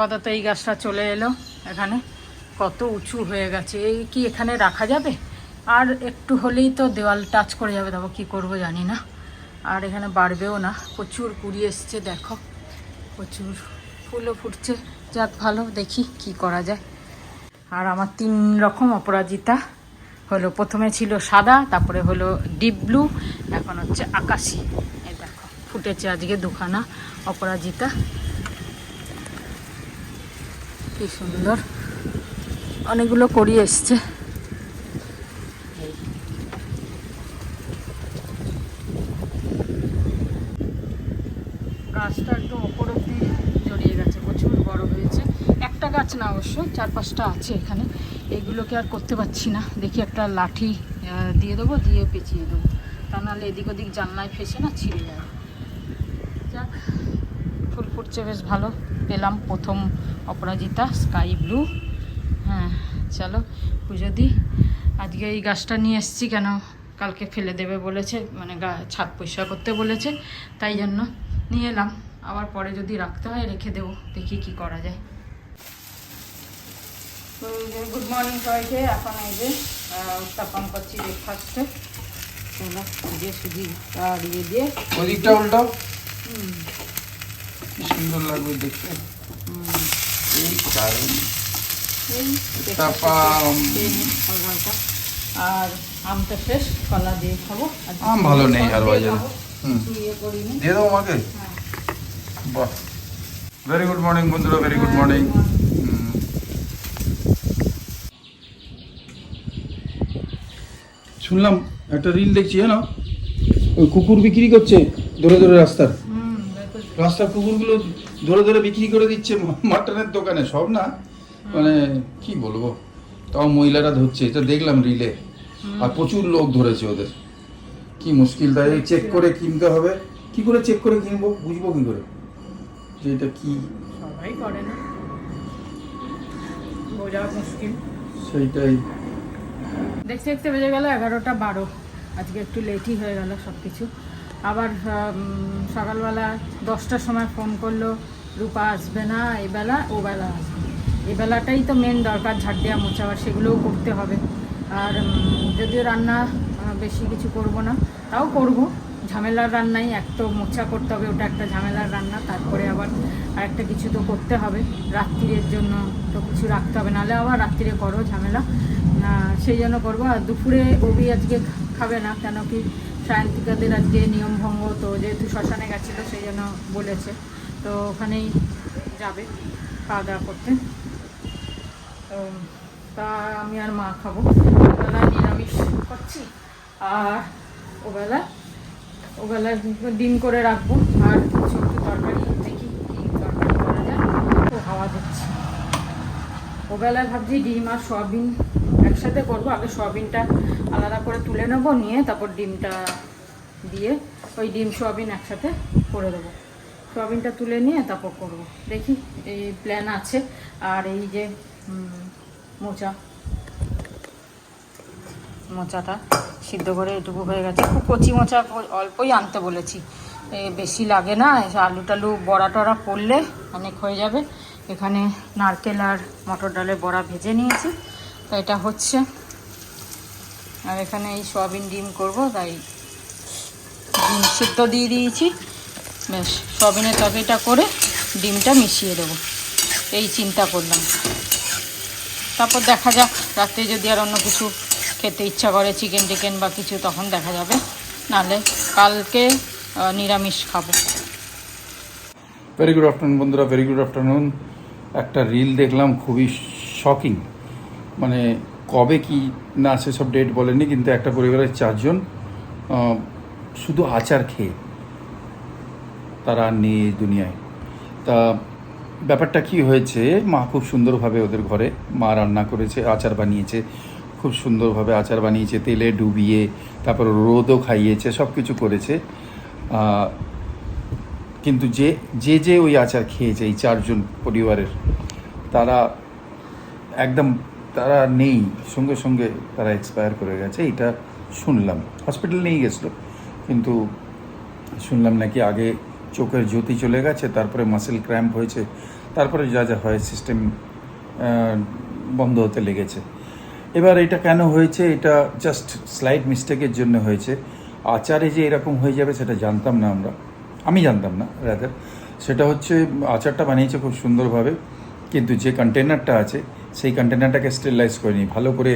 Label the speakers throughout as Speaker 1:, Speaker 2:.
Speaker 1: আপাতত এই গাছটা চলে এলো। এখানে কত উঁচু হয়ে গেছে। এই কি এখানে রাখা যাবে? আর একটু হলেই তো দেওয়াল টাচ করে যাবে। তারপর কী করব জানি না। আর এখানে বাড়বেও না। প্রচুর কুড়ি এসছে, দেখো। প্রচুর ফুলও ফুটছে। যাক, ভালো। দেখি কি করা যায়। আর আমার তিন রকম অপরাজিতা হলো। প্রথমে ছিল সাদা, তারপরে হলো ডিপ ব্লু, এখন হচ্ছে আকাশি। এই দেখো, ফুটেছে আজকে দুখানা অপরাজিতা। কি সুন্দর। অনেকগুলো করি এসছে। গাছটা একটু ওপর অব্দি জড়িয়ে গেছে, প্রচুর বড় হয়েছে। একটা গাছ না অবশ্য, চার পাঁচটা আছে এখানে। এগুলোকে আর করতে পারছি না। দেখি একটা লাঠি দিয়ে দেবো, দিয়ে পেঁচিয়ে দেবো। তা নাহলে এদিক ওদিক জানলায় ফেসে না ছিঁড়ে যাবে যাক, ফুল ফুটছে, বেশ ভালো। পেলাম প্রথম অপরাজিতা স্কাই ব্লু হ্যাঁ চলো পুজো দিই। আজকে এই গাছটা নিয়ে এসেছি কেন? কালকে ফেলে দেবে বলেছে মানে গা ছাদ পরিষ্কার করতে বলেছে তাই জন্য নিয়ে এলাম। আবার পরে যদি রাখতে হয় রেখে দেবো দেখি কি করা যায়। তো গুড মর্নিং সবাইকে এখন এই যে উত্তাপন করছি ব্রেকফাস্টে চলো দিয়ে সুজি দিয়ে
Speaker 2: ওদিকটা উল্টাও
Speaker 1: হুম,
Speaker 2: কি সুন্দর লাগবে দেখতে। এই কারণ।
Speaker 1: আর আমটা শেষ কলা দিয়ে খাব।
Speaker 2: আম ভালো নেই আর বাজারে
Speaker 1: খাব।
Speaker 2: হুম।
Speaker 1: করিনি
Speaker 2: দিয়ে দেবো আমাকে বাহ। ভেরি গুড মর্নিং বন্ধুরা ভেরি গুড মর্নিং শুনলাম একটা রিল দেখছি জানো? ওই কুকুর বিক্রি করছে ধরে ধরে রাস্তার। রাস্তার কুকুরগুলো ধরে ধরে বিক্রি করে দিচ্ছে মাটনের দোকানে সব না? মানে কি বলব? তাও মহিলারা ধরছে এটা দেখলাম রিলে আর প্রচুর লোক ধরেছে ওদের। কি মুশকিল তাই চেক করে কিনতে হবে। কি করে চেক করে কিনবো? বুঝব কি করে? যে এটা কি?
Speaker 1: সবাই করে না। বোঝা মুশকিল।
Speaker 2: সেইটাই।
Speaker 1: দেখতে দেখতে বেজে গেল এগারোটা বারো। আজকে একটু লেটই হয়ে গেল সব কিছু আবার সকালবেলা দশটার সময় ফোন করল, রূপা আসবে না এবেলা ও বেলা আসবে। এবেলাটাই তো মেন দরকার, ঝাড় দেওয়া, মোছা আর সেগুলোও করতে হবে। আর যদিও রান্না বেশি কিছু করব না, তাও করব। ঝামেলার রান্নাই, এক তো মোছা করতে হবে, ওটা একটা ঝামেলার রান্না, তারপরে আবার আরেকটা কিছু তো করতে হবে। রাত্রিরের জন্য তো কিছু রাখতে হবে, নাহলে আবার রাত্রিরে করো ঝামেলা। সেই জন্য করব। আর দুপুরে ববি আজকে খাবে না, কেন কি সায়ন্তিকাদের আজকে নিয়ম ভঙ্গ, তো যেহেতু শ্মশানে গেছিল, সেই জন্য বলেছে। তো ওখানেই যাবে খাওয়া দাওয়া করতে। তো, তা আমি আর মা খাব। ওবেলা নিরামিষ করছি, আর ওবেলা ওবেলা ডিম করে রাখব, আর একটু তরকারি, দেখি কি তরকারি করা যায়। তো হাওয়া দিচ্ছে ওবেলায় ভাবছি ডিম আর সয়াবিন একসাথে করব, আগে সয়াবিনটা আলাদা করে তুলে নেব, নিয়ে তারপর ডিমটা দিয়ে ওই ডিম, সয়াবিন একসাথে করে দেবো। সয়াবিনটা তুলে নিয়ে তারপর করব। দেখি এই প্ল্যান আছে। আর এই যে মোচা। মোচাটা সিদ্ধ করে এটুকু হয়ে গেছে। খুব কচি মোচা অল্পই আনতে বলেছি। বেশি লাগে না। আলু টালু বড়া টড়া করলে অনেক হয়ে যাবে। এখানে নারকেল আর মটর ডালের বড়া ভেজে নিয়েছি। তো এটা হচ্ছে। আর এখানে এই সয়াবিন ডিম করব, তাই ডিম সিদ্ধ দিয়ে দিয়েছি। বেশ সয়াবিনের তরকারিটা করে ডিমটা মিশিয়ে দেবো। এই চিন্তা করলাম। তারপর দেখা যাক, রাত্রে যদি আর অন্য কিছু খেতে ইচ্ছা করে, চিকেন টিকেন বা কিছু, তখন দেখা যাবে। নাহলে কালকে নিরামিষ খাব।
Speaker 2: ভেরি গুড আফটারনুন বন্ধুরা ভেরি গুড আফটারনুন একটা রিল দেখলাম, খুবই শকিং মানে কবে কি না সেসব ডেট বলেনি কিন্তু একটা পরিবারের চারজন শুধু আচার খেয়ে তারা আর নেই এই দুনিয়ায়। তা ব্যাপারটা কি হয়েছে? মা খুব সুন্দরভাবে ওদের ঘরে মা রান্না করেছে, আচার বানিয়েছে। খুব সুন্দরভাবে আচার বানিয়েছে, তেলে ডুবিয়ে, তারপর রোদও খাইয়েছে সব কিছু করেছে কিন্তু যে যে যে ওই আচার খেয়েছে এই চারজন পরিবারের, তারা একদম তারা নেই, সঙ্গে সঙ্গে তারা এক্সপায়ার করে গেছে, এটা শুনলাম। হসপিটাল নিয়ে গেছিল, কিন্তু শুনলাম নাকি আগে চোখের জ্যোতি চলে গেছে, তারপরে মাসেল ক্র্যাম্প হয়েছে, তারপরে যা যা হয় সিস্টেম বন্ধ হতে লেগেছে। এবার এটা কেন হয়েছে, এটা জাস্ট স্লাইড মিস্টেকের জন্য হয়েছে। আচারে যে এরকম হয়ে যাবে সেটা জানতাম না আমরা। আমি জানতাম না রাদার সেটা হচ্ছে, আচারটা বানিয়েছে খুব সুন্দরভাবে, কিন্তু যে কন্টেনারটা আছে সেই কন্টেনারটাকে স্টেরিলাইজ করে নিই। ভালো করে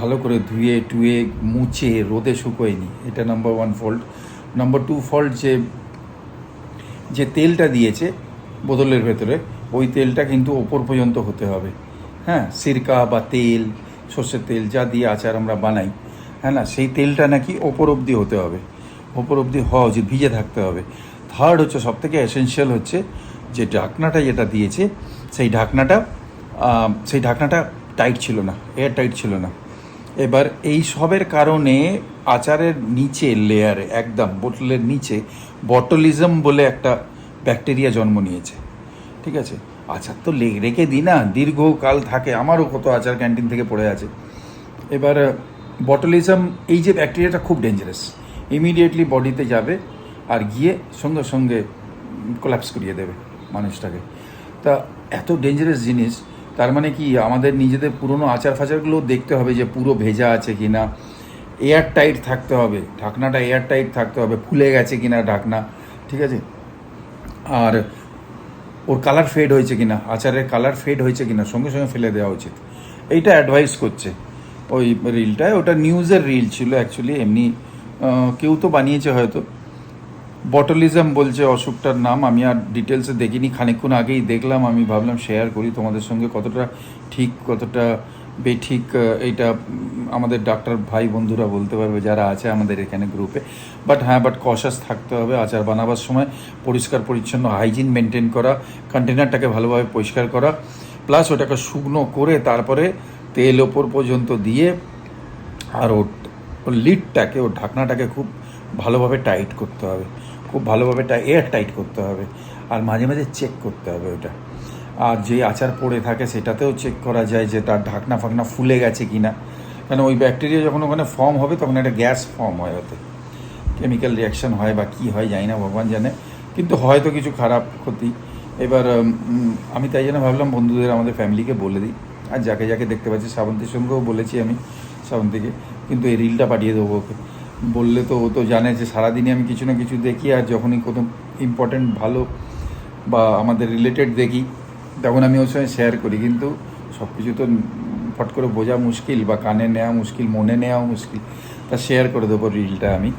Speaker 2: ভালো করে ধুয়ে, টুয়ে, মুছে, রোদে শুকোয় নিই। এটা number one fault number two fault যে যে তেলটা দিয়েছে বোতলের ভেতরে, ওই তেলটা কিন্তু ওপর পর্যন্ত হতে হবে। হ্যাঁ সিরকা বা তেল, সর্ষের তেল যা দিয়ে আচার আমরা বানাই হ্যাঁ না, সেই তেলটা নাকি ওপর অবধি হতে হবে। ওপর অবধি হওয়া উচিত, ভিজে থাকতে হবে। থার্ড হচ্ছে সব থেকে এসেনশিয়াল হচ্ছে, যে ঢাকনাটা যেটা দিয়েছে, সেই ঢাকনাটা সেই ঢাকনাটা টাইট ছিল না এয়ার টাইট ছিল না। এবার এই সবের কারণে আচারের নিচে লেয়ারে একদম বোতলের নিচে বটলিজম বলে একটা ব্যাকটেরিয়া জন্ম নিয়েছে, ঠিক আছে? আচার তো রেখে দিই না, দীর্ঘকাল থাকে, আমারও কত আচার ক্যান্টিন থেকে পড়ে আছে। এবার বটলিজম এই যে ব্যাকটেরিয়াটা খুব ডেঞ্জারাস ইমিডিয়েটলি বডিতে যাবে আর গিয়ে সঙ্গে সঙ্গে কোলাপস করিয়ে দেবে মানুষটাকে। তা এত ডেঞ্জারাস জিনিস তার মানে কি, আমাদের নিজেদের পুরনো আচার ফাচারগুলো দেখতে হবে যে পুরো ভেজা আছে কি না এয়ার টাইট থাকতে হবে, ঢাকনাটা এয়ার টাইট থাকতে হবে, ফুলে গেছে কি না ঢাকনা, ঠিক আছে? আর ওর কালার ফেড হয়েছে কিনা, আচারের কালার ফেড হয়েছে কিনা, সঙ্গে সঙ্গে ফেলে দেওয়া উচিত। এইটা অ্যাডভাইস করছে। ওই রিলটায় ওটা নিউজের রিল ছিল অ্যাকচুয়ালি এমনি কেউ তো বানিয়েছে হয়তো। বটলিজম বলছে অসুখটার নাম, আমি আর ডিটেলসে দেখিনি, খানিকক্ষণ আগেই দেখলাম, আমি ভাবলাম শেয়ার করি তোমাদের সঙ্গে কতটা ঠিক, কতটা বেঠিক এইটা আমাদের ডাক্তার ভাই বন্ধুরা বলতে পারবে যারা আছে আমাদের এখানে গ্রুপে বাট হ্যাঁ বাট কশাস থাকতে হবে, আচার বানাবার সময় পরিষ্কার, পরিচ্ছন্ন হাইজিন মেনটেন করা কন্টেনারটাকে ভালোভাবে পরিষ্কার করা প্লাস ওটাকে শুকনো করে তারপরে তেল ওপর পর্যন্ত দিয়ে আর ওর লিডটাকে ওর ঢাকনাটাকে খুব ভালোভাবে টাইট করতে হবে। খুব ভালোভাবে এয়ার টাইট করতে হবে। আর মাঝে মাঝে চেক করতে হবে ওটা। আর যে আচার পড়ে থাকে সেটাতেও চেক করা যায় যে তার ঢাকনা ফাকনা ফুলে গেছে কি না কেন ওই ব্যাকটেরিয়া যখন ওখানে ফর্ম হবে তখন একটা গ্যাস ফর্ম হয় ওতে। কেমিক্যাল রিয়াকশন হয় বা কী হয় জানি না, ভগবান জানে। কিন্তু হয়তো কিছু খারাপ ক্ষতি। এবার আমি তাই জন্য ভাবলাম বন্ধুদের আমাদের ফ্যামিলিকে বলে দিই। আর যাকে যাকে দেখতে পাচ্ছি শ্রাবন্তীর সঙ্গেও বলেছি আমি শ্রাবন্তীকে। কিন্তু এই রিলটা পাঠিয়ে দেবো ওকে। বললে তো ও তো জানে যে সারাদিনই আমি কিছু না কিছু দেখি আর যখনই কোনো ইম্পর্টেন্ট ভালো বা আমাদের রিলেটেড দেখি, তখন আমি ওর সঙ্গে শেয়ার করি। কিন্তু সব কিছু তো ফট করে বোঝা মুশকিল বা কানে নেওয়া মুশকিল, মনে নেওয়া মুশকিল। তা শেয়ার করে দেবো রিলটা আমি।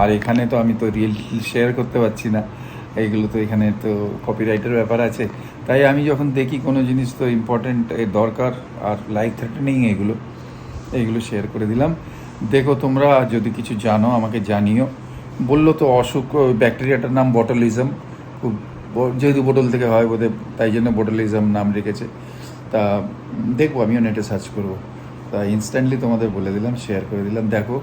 Speaker 2: আর এখানে তো আমি তো রিল শেয়ার করতে পারছি না। এইগুলো তো এখানে তো কপিরাইটের ব্যাপার আছে। তাই আমি যখন দেখি কোনো জিনিস তো ইম্পর্টেন্ট দরকার আর লাইফ থ্রেটেনিং এগুলো এইগুলো শেয়ার করে দিলাম। দেখো তোমরা যদি কিছু জানো, আমাকে জানিও। বলল তো অসুখ ব্যাকটেরিয়াটার নাম বটলিজম। খুব যেহেতু বোটল থেকে হয় বোধহয়, তাই জন্য বটলিজম নাম রেখেছে। তা দেখব, আমিও নেটে সার্চ করব। তা ইনস্ট্যান্টলি তোমাদের বলে দিলাম, শেয়ার করে দিলাম। দেখো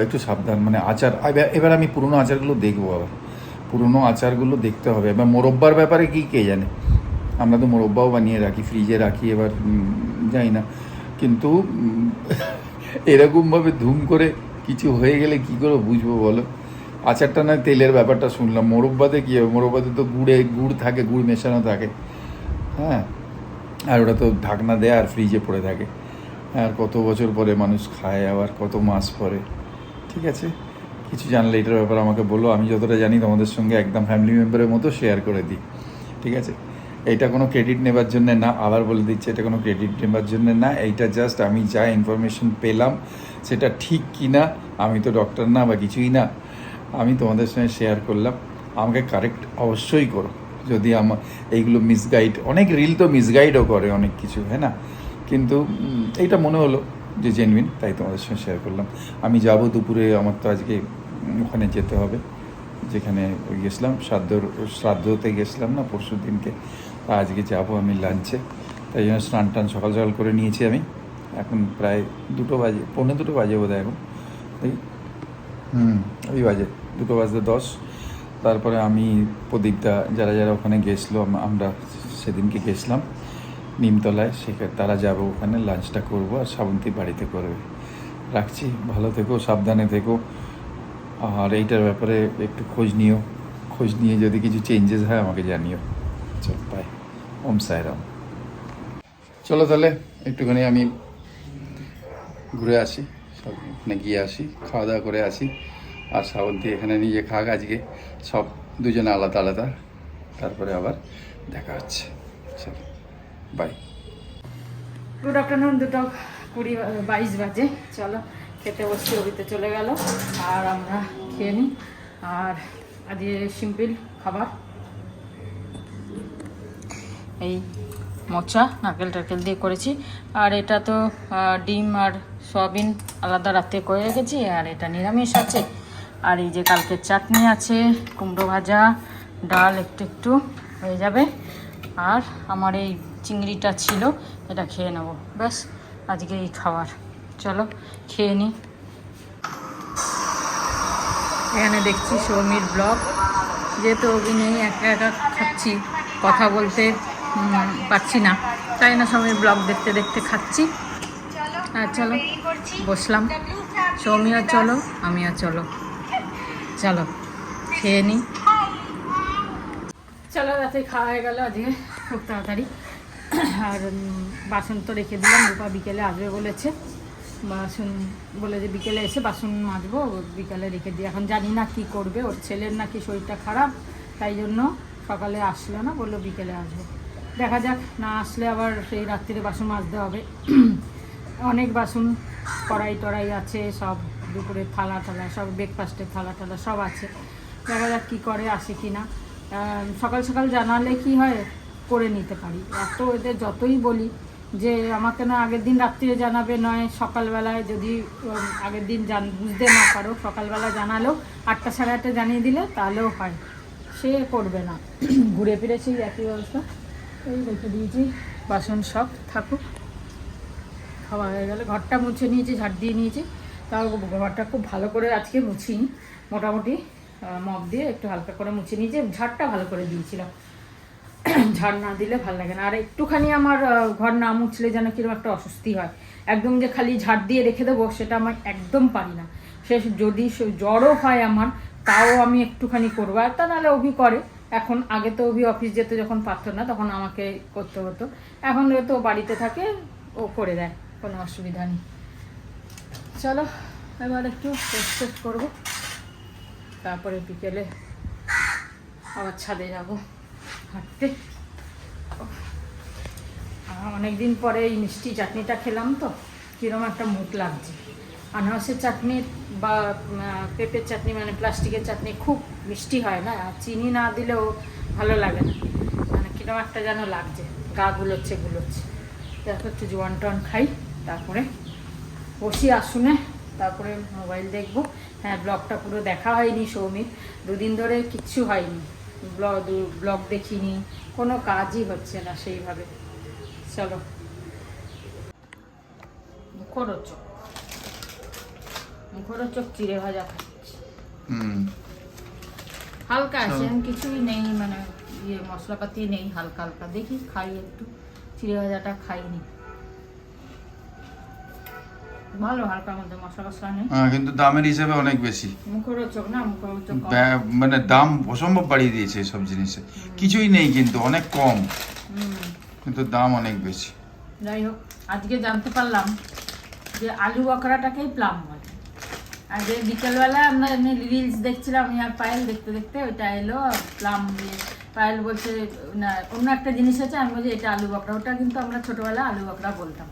Speaker 2: একটু সাবধান মানে আচার এবার- আমি পুরনো আচারগুলো দেখব আবার। পুরনো আচারগুলো দেখতে হবে। এবার মোরব্বার ব্যাপারে কি কে জানে? আমরা তো মোরব্বাও বানিয়ে রাখি, ফ্রিজে রাখি এবার জানি না। কিন্তু এরকমভাবে ধুম করে কিছু হয়ে গেলে কি করে বুঝব বলো? আচারটা নয় তেলের ব্যাপারটা শুনলাম। মোরব্বাতে কী হবে? মোরব্বাতে তো গুড়ে, গুড় থাকে, গুড় মেশানো থাকে। হ্যাঁ? আর ওটা তো ঢাকনা দেয় আর ফ্রিজে পড়ে থাকে। আর কত বছর পরে মানুষ খায়, আবার কত মাস পরে। ঠিক আছে? কিছু জানলে এটার ব্যাপারে আমাকে বলো। আমি যতটা জানি তোমাদের সঙ্গে একদম ফ্যামিলি মেম্বারের মতো শেয়ার করে দিই। ঠিক আছে? এটা কোনো ক্রেডিট নেবার জন্য না, আবার বলে দিচ্ছে এটা কোনো ক্রেডিট নেবার জন্য না, এইটা জাস্ট আমি যা ইনফরমেশন পেলাম, সেটা ঠিক কি না আমি তো ডক্টর না বা কিছুই না, আমি তোমাদের সঙ্গে শেয়ার করলাম, আমাকে কারেক্ট অবশ্যই করো। যদি আমার এইগুলো মিসগাইড অনেক রিল তো মিসগাইডও করে অনেক কিছু হ্যাঁ না? কিন্তু এইটা মনে হলো যে জেনুইন তাই তোমাদের সঙ্গে শেয়ার করলাম। আমি যাব দুপুরে, আমার তো আজকে ওখানে যেতে হবে, যেখানে গেছিলাম শ্রাদ্ধ শ্রাদ্ধতে গেছিলাম না পরশু দিনকে আজকে যাব আমি লাঞ্চে তাই জন্য স্নান টান সকাল সকাল করে নিয়েছি আমি। এখন প্রায় দুটো বাজে পৌনে দুটো বাজে বোধ হয় এখন। এই হুম। ওই বাজে দুটো বাজতে দশ। তারপরে আমি প্রদীপদা যারা যারা ওখানে গেছিল আমরা সেদিনকে গেছিলাম নিমতলায়। সেখানে তারা যাব ওখানে লাঞ্চটা করব আর শ্রাবন্তী বাড়িতে করবে। রাখছি ভালো থেকো সাবধানে থেকো। আর এইটার ব্যাপারে একটু খোঁজ নিও। খোঁজ নিয়ে যদি কিছু চেঞ্জেস হয় আমাকে জানিও। ওম সাইরাম। চলো তাহলে একটুখানি আমি ঘুরে আসি সব এখানে গিয়ে আসি খাওয়া দাওয়া করে আসি আর শ্রাবন্তী এখানে নিজে খাক আজকে সব দুজনে আলাদা আলাদা তারপরে আবার দেখা হচ্ছে। চলো বাই
Speaker 1: গুড আফটারনুন দুটো কুড়ি বাইশ বাজে চলো খেতে বসছি অভিতে চলে গেল আর আমরা খেয়ে নিই আর আজকে সিম্পল খাবার। এই মোচা, নারকেল টারকেল দিয়ে করেছি। আর এটা তো ডিম আর সয়াবিন আলাদা রাতে করে রেখেছি, আর এটা নিরামিষ আছে। আর এই যে কালকের চাটনি আছে, কুমড়ো ভাজা, ডাল একটু একটু হয়ে যাবে। আর আমার এই চিংড়িটা ছিল, এটা খেয়ে নেব। ব্যাস, আজকে এই খাবার। চলো, খেয়ে নিই এখানে দেখছি সৌমির ব্লগ। যেহেতু অভিনয়, একা একা খাচ্ছি, কথা বলতে পারছি না। তাই না সৌমির ব্লগ দেখতে দেখতে খাচ্ছি। হ্যাঁ চলো, বসলাম। সৌমিও চলো আমিও চলো। চলো, খেয়ে নিই চলো, রাতে খাওয়া হয়ে গেল আজকে, খুব তাড়াতাড়ি। আর বাসন তো রেখে দিলাম, রূপা বিকেলে আসবে বলেছে। বাসন বলে যে বিকেলে এসে বাসন মাজবো, বিকেলে রেখে দিই। এখন জানি না কি করবে, ওর ছেলের নাকি শরীরটা খারাপ, তাই জন্য সকালে আসলো না, বলল বিকেলে আসবে। দেখা যাক, না আসলে আবার সেই রাত্রিরে বাসন মাজতে হবে। অনেক বাসন কড়াই টড়াই আছে, সব দুপুরের থালা টালা, সব ব্রেকফাস্টের থালা টালা সব আছে। দেখা যাক কী করে, আসে কি না। সকাল সকাল জানালে কি হয়, করে নিতে পারি। এত এদের যতই বলি যে আমাকে না আগের দিন রাত্রিরে জানাবে, নয় সকালবেলায় যদি আগের দিন জান, বুঝতে না পারো, সকালবেলা জানালেও আটটা সাড়ে আটটা জানিয়ে দিলে, তাহলেও হয়। সে করবে না। ঘুরে ফিরে সেই একই অবস্থা। দিয়েছি, বাসন সব থাকুক। খাওয়া হয়ে গেলে ঘরটা মুছে নিয়েছি, ঝাড় দিয়ে নিয়েছি। তাও ঘরটা খুব ভালো করে আজকে মুছিনি, মোটামুটি মপ দিয়ে একটু হালকা করে মুছে নিয়েছি, ঝাড়টা ভালো করে দিয়েছিলাম। ঝাড় না দিলে ভালো লাগে না। আর একটুখানি আমার ঘর না মুছলে যেন কীরকম একটা অস্বস্তি হয়। একদম যে খালি ঝাড় দিয়ে রেখে দেবো সেটা আমার একদম পারি না। সে যদি জ্বরও হয় আমার, তাও আমি একটুখানি করব। আর তা নাহলে অভি করে। এখন আগে তো অভি অফিস যেতে যখন পারতো না, তখন আমাকে করতে হতো। এখন তো বাড়িতে থাকে, ও করে দেয়, কোনো অসুবিধা নেই। চলো, এবার একটু টেস্ট করব। তারপরে বিকেলে আবার ছাদে যাব, হাঁটতে। অনেক দিন পরে এই মিষ্টি চাটনিটা খেলাম তো কীরকম একটা মুখ লাগছে। আনারসের চাটনি বা পেঁপের চাটনি মানে প্লাস্টিকের চাটনি খুব মিষ্টি হয় না? আর চিনি না দিলেও ভালো লাগে না। মানে কীরকম একটা যেন লাগছে। গা গুলোচ্ছে গুলোচ্ছে। দেখো, একটু জোয়ান টোয়ান খাই, তারপরে বসি আসুনে, তারপরে মোবাইল দেখব। হ্যাঁ ব্লগটা পুরো দেখা হয়নি সৌমিক দুদিন ধরে কিচ্ছু হয়নি। ব্লগ ব্লগ দেখিনি। কোনো কাজই হচ্ছে না সেইভাবে। চলো। মুখরোচক মুখরোচক চিড়ে ভাজা খাচ্ছি।
Speaker 2: হুম।
Speaker 1: হালকা আছে কিছুই নেই মানে ইয়ে মশলাপাতি নেই হালকা হালকা। দেখি খাই একটু। চিড়ে ভাজাটা খাইনি। ভালো হালকার মধ্যে মশলা মশলা নেই।
Speaker 2: হ্যাঁ কিন্তু দামের হিসাবে অনেক বেশি।
Speaker 1: মুখরোচক না মুখরোচক
Speaker 2: মানে দাম অসম্ভব বাড়িয়ে দিয়েছে সব জিনিসে। কিছুই নেই কিন্তু অনেক কম।
Speaker 1: হুম,
Speaker 2: কিন্তু দাম অনেক বেশি।
Speaker 1: যাই হোক আজকে জানতে পারলাম যে আলু বকরাটাকেই প্লাম যে বিকেলবেলা আমরা এমনি রিলস দেখছিলাম আমি আর পায়েল দেখতে দেখতে ওইটা এলো প্লাম দিয়ে। পায়েল বলছে না অন্য একটা জিনিস আছে আমি বলছি এটা আলু ওটা কিন্তু আমরা ছোটবেলা আলু বলতাম।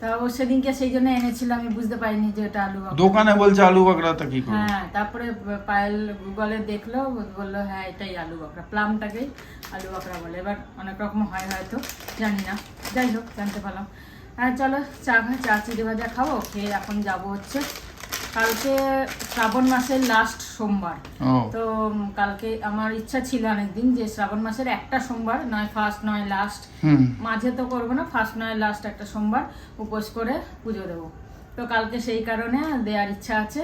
Speaker 1: তা ও সেদিনকে সেই জন্য এনেছিল আমি বুঝতে পারিনি যে ওটা আলু
Speaker 2: দোকানে বলছে আলু বাগড়াটা কি
Speaker 1: হ্যাঁ তারপরে পায়েল গুগলে দেখল বলল হ্যাঁ এটাই আলু বকরা প্লামটাকেই আলু বকরা বলে। এবার অনেক রকম হয় হয়তো জানি না। যাই হোক জানতে পারলাম। হ্যাঁ চলো চা চা চিড়ে ভাজা খাব খেয়ে এখন যাব হচ্ছে। কালকে শ্রাবণ মাসের লাস্ট সোমবার। তো কালকে আমার ইচ্ছা ছিল অনেকদিন যে শ্রাবণ মাসের একটা সোমবার নয় ফার্স্ট নয় লাস্ট মাঝে তো করব না ফার্স্ট নয় লাস্ট একটা সোমবার উপোস করে পুজো দেবো। তো কালকে সেই কারণে দেওয়ার ইচ্ছা আছে।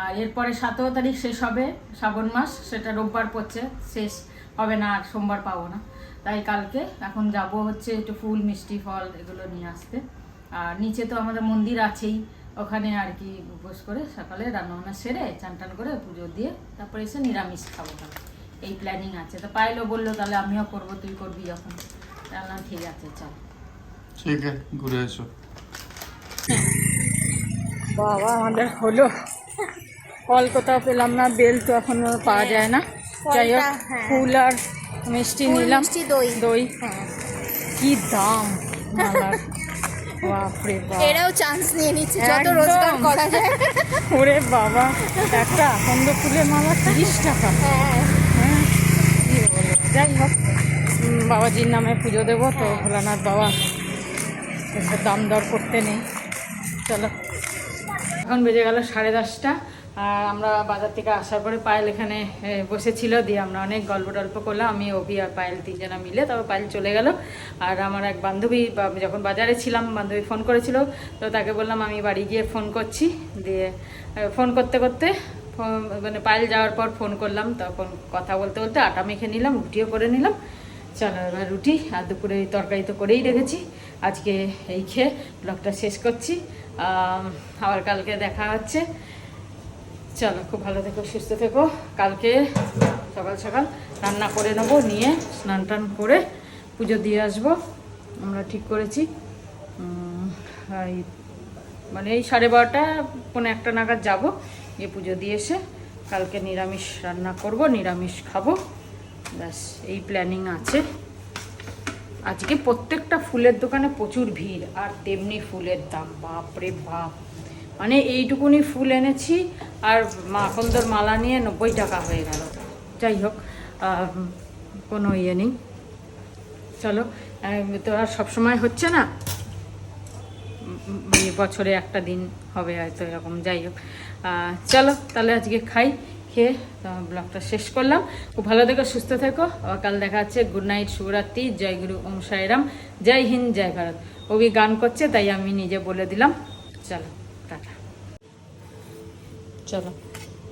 Speaker 1: আর এরপরে সতেরো তারিখ শেষ হবে শ্রাবণ মাস সেটা রোববার পড়ছে শেষ হবে না আর সোমবার পাবো না। তাই কালকে এখন যাব হচ্ছে একটু ফুল মিষ্টি ফল এগুলো নিয়ে আসতে। আর নিচে তো আমাদের মন্দির আছেই। ওখানে আর কি উপোস করে সকালে রান্নাবান্না সেরে চান টান করে পুজো দিয়ে তারপরে এসে নিরামিষ খাব এই প্ল্যানিং আছে। তো পাইলো বলল তাহলে আমিও করব তুই করবি যখন। তাহলে ঠিক আছে চল।
Speaker 2: ঠিক আছে ঘুরে এসো।
Speaker 1: বাবা আমাদের হলো। ফল কোথাও পেলাম না বেল তো এখনও পাওয়া যায় না। যাই হোক
Speaker 3: হ্যাঁ।
Speaker 1: ফুল আর মিষ্টি নিলাম।
Speaker 3: দই।
Speaker 1: দই।
Speaker 3: হ্যাঁ।
Speaker 1: কি দাম মালার। বাপরে
Speaker 3: এরাও চান্স নিয়ে নিচ্ছে যত। রোজগার করা যায়।
Speaker 1: ওরে বাবা একটা আকন্দ ফুলের মালা তিরিশ টাকা।
Speaker 3: হ্যাঁ।
Speaker 1: হ্যাঁ যাই হোক বাবাজির নামে পুজো দেবো তো ভোলানাথ বাবা। এসে দাম দর করতে নেই। চলো। এখন বেজে গেল সাড়ে দশটা। আর আমরা বাজার থেকে আসার পরে পায়েল এখানে বসেছিল, দিয়ে আমরা অনেক গল্প টল্প করলাম। আমি অভি আর পায়েল তিনজনা মিলে তবে পায়েল চলে গেল। আর আমার এক বান্ধবী যখন বাজারে ছিলাম, বান্ধবী ফোন করেছিল। তো তাকে বললাম, আমি বাড়ি গিয়ে ফোন করছি। দিয়ে ফোন করতে করতে মানে পায়েল যাওয়ার পর ফোন করলাম। তখন কথা বলতে বলতে আটা মেখে নিলাম, রুটিও করে নিলাম। চলো এবার রুটি আর দুপুরে তরকারি তো করেই রেখেছি। আজকে এই খেয়ে ব্লগটা শেষ করছি। আবার কালকে দেখা হচ্ছে। চলো, খুব ভালো থেকো, সুস্থ থেকো। কালকে সকাল সকাল রান্না করে নেব, নিয়ে স্নান টান করে পুজো দিয়ে আসব। আমরা ঠিক করেছি। মানে এই সাড়ে বারোটা পনেরো একটা নাগাদ যাব, গিয়ে পুজো দিয়ে এসে কালকে নিরামিষ রান্না করব, নিরামিষ খাব। ব্যাস, এই প্ল্যানিং আছে। আজকে প্রত্যেকটা ফুলের দোকানে প্রচুর ভিড়, আর তেমনি ফুলের দাম, বাপরে বাপ। মানে এইটুকুনি ফুল এনেছি আর মাখন্দর মালা নিয়ে নব্বই টাকা হয়ে গেল। যাই হোক কোনো ইয়ে নেই। চলো তো আর সবসময় হচ্ছে না? বছরে একটা দিন হবে হয়তো এরকম, যাই হোক। চলো, তাহলে আজকে খাই, খেয়ে ব্লগটা শেষ করলাম। খুব ভালো থেকো, সুস্থ থেকো। কাল দেখা হচ্ছে। গুড নাইট, শুভরাত্রি। জয় গুরু, ওম সাইরাম। জয় হিন্দ, জয় ভারত। ওবি গান করছে, তাই আমি নিজে বলে দিলাম। চলো। চলো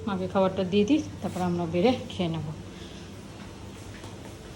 Speaker 1: মাকে খাবারটা দিয়ে দিই তারপর আমরা বেড়ে খেয়ে নেব।